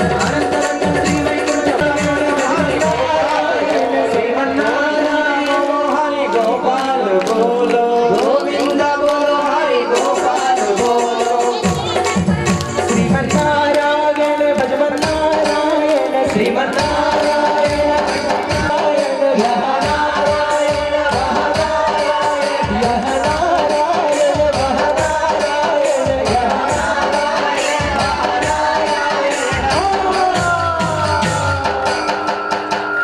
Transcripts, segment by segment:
Ahora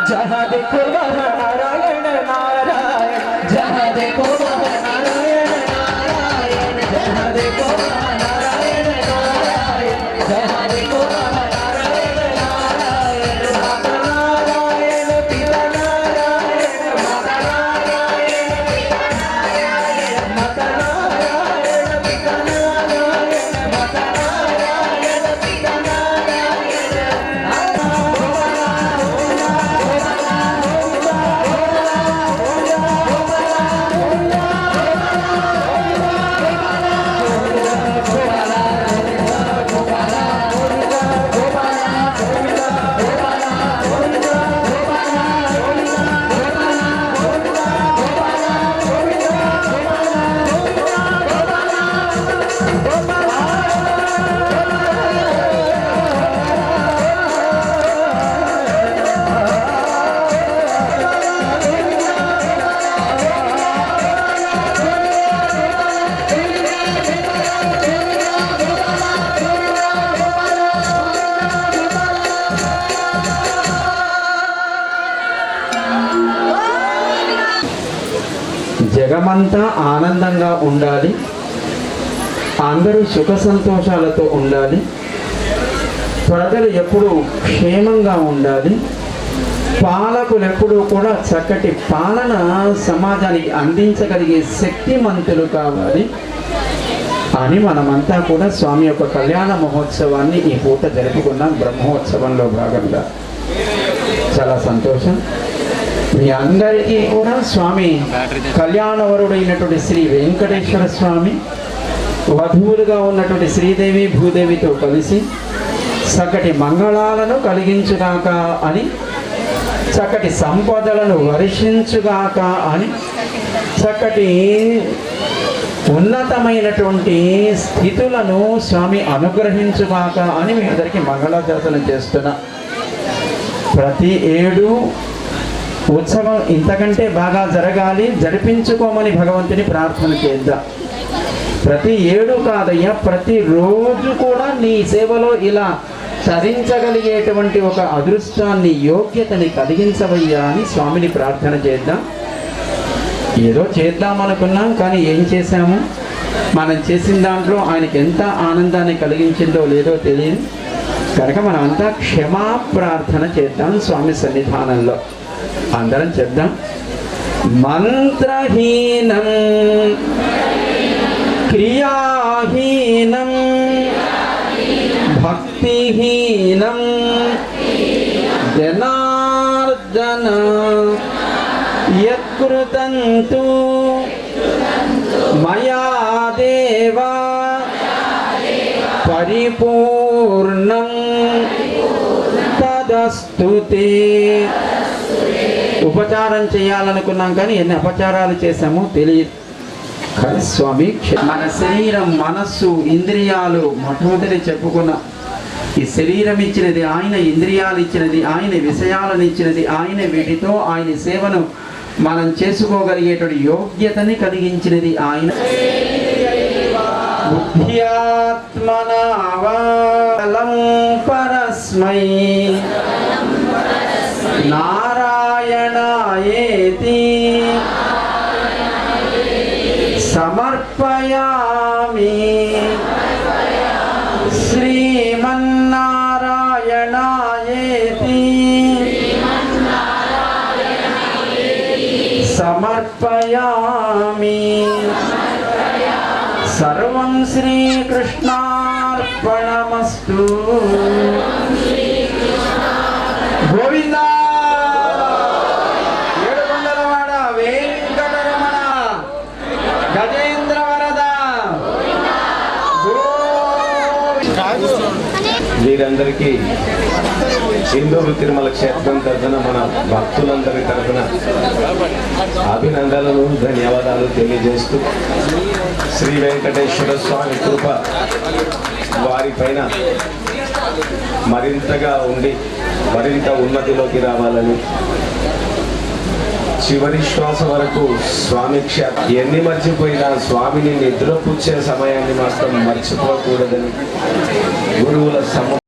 जहाँ देखो वहाँ జగమంతా ఆనందంగా ఉండాలి. అందరూ సుఖ సంతోషాలతో ఉండాలి. ప్రజలు ఎప్పుడూ క్షేమంగా ఉండాలి. పాలకులు ఎప్పుడూ కూడా చక్కటి పాలన సమాజానికి అందించగలిగే శక్తిమంతులు కావాలి అని మనమంతా కూడా స్వామి యొక్క కళ్యాణ మహోత్సవాన్ని ఈ పూట జరుపుకున్నాం. బ్రహ్మోత్సవంలో భాగంగా. చాలా సంతోషం. మీ అందరికీ కూడా స్వామి కళ్యాణవరుడైనటువంటి శ్రీ వెంకటేశ్వర స్వామి వధువులుగా ఉన్నటువంటి శ్రీదేవి భూదేవితో కలిసి చక్కటి మంగళాలను కలిగించుగాక అని చక్కటి సంపదలను వర్షించుగాక అని చక్కటి ఉన్నతమైనటువంటి స్థితులను స్వామి అనుగ్రహించుగాక అని మీ అందరికీ మంగళాశాసనం చేస్తున్నా. ప్రతి ఏడు ఉత్సవం ఇంతకంటే బాగా జరగాలి జరిపించుకోమని భగవంతుని ప్రార్థన చేద్దాం. ప్రతి ఏడు కాదయ్యా ప్రతి రోజు కూడా నీ సేవలో ఇలా తరించగలిగేటువంటి ఒక అదృష్టాన్ని యోగ్యతని కలిగించవయ్యా అని స్వామిని ప్రార్థన చేద్దాం. ఏదో చేద్దాం అనుకున్నాం కానీ ఏం చేశాము? మనం చేసిన దాంట్లో ఆయనకి ఎంత ఆనందాన్ని కలిగించిందో లేదో తెలియదు. కనుక మనం అంతా క్షమా ప్రార్థన చేద్దాం స్వామి సన్నిధానంలో. అందరం చెప్దాం. మంత్రహీనం క్రియాహీనం భక్తిహీనం జనార్దన యత్కృతంతు మయా దేవా పరిపూర్ణం తదస్తుతే. ఉపచారం చేయాలనుకున్నాం కానీ ఎన్ని అపచారాలు చేశామో తెలియదు. కానీ స్వామి మన శరీరం మనస్సు ఇంద్రియాలు మొట్టమొదటి చెప్పుకున్న ఈ శరీరం ఇచ్చినది ఆయన ఇంద్రియాలు ఇచ్చినది ఆయన విషయాలను ఇచ్చినది ఆయన వీటితో ఆయన సేవను మనం చేసుకోగలిగేటువంటి యోగ్యతని కలిగించినది ఆయన. బుద్ధ్యాత్మనావాలం పరస్మై సమర్పయామి సర్వం శ్రీకృష్ణార్పణమస్తు. గోవింద. ఏడుకొండలవాడ వెంకటరమణ. గజేంద్ర వరద వీరందరికీ హిందూరు తిరుమల క్షేత్రం తరఫున మన భక్తులందరి తరఫున అభినందనలు ధన్యవాదాలు తెలియజేస్తూ శ్రీ వెంకటేశ్వర స్వామి కృప వారిపైన మరింతగా ఉండి మరింత ఉన్నతిలోకి రావాలని చివరి శ్వాస వరకు స్వామి క్ష ఎన్ని మర్చిపోయినా స్వామిని నిద్రపుచ్చే సమయాన్ని మాత్రం మర్చిపోకూడదని గురువుల సమ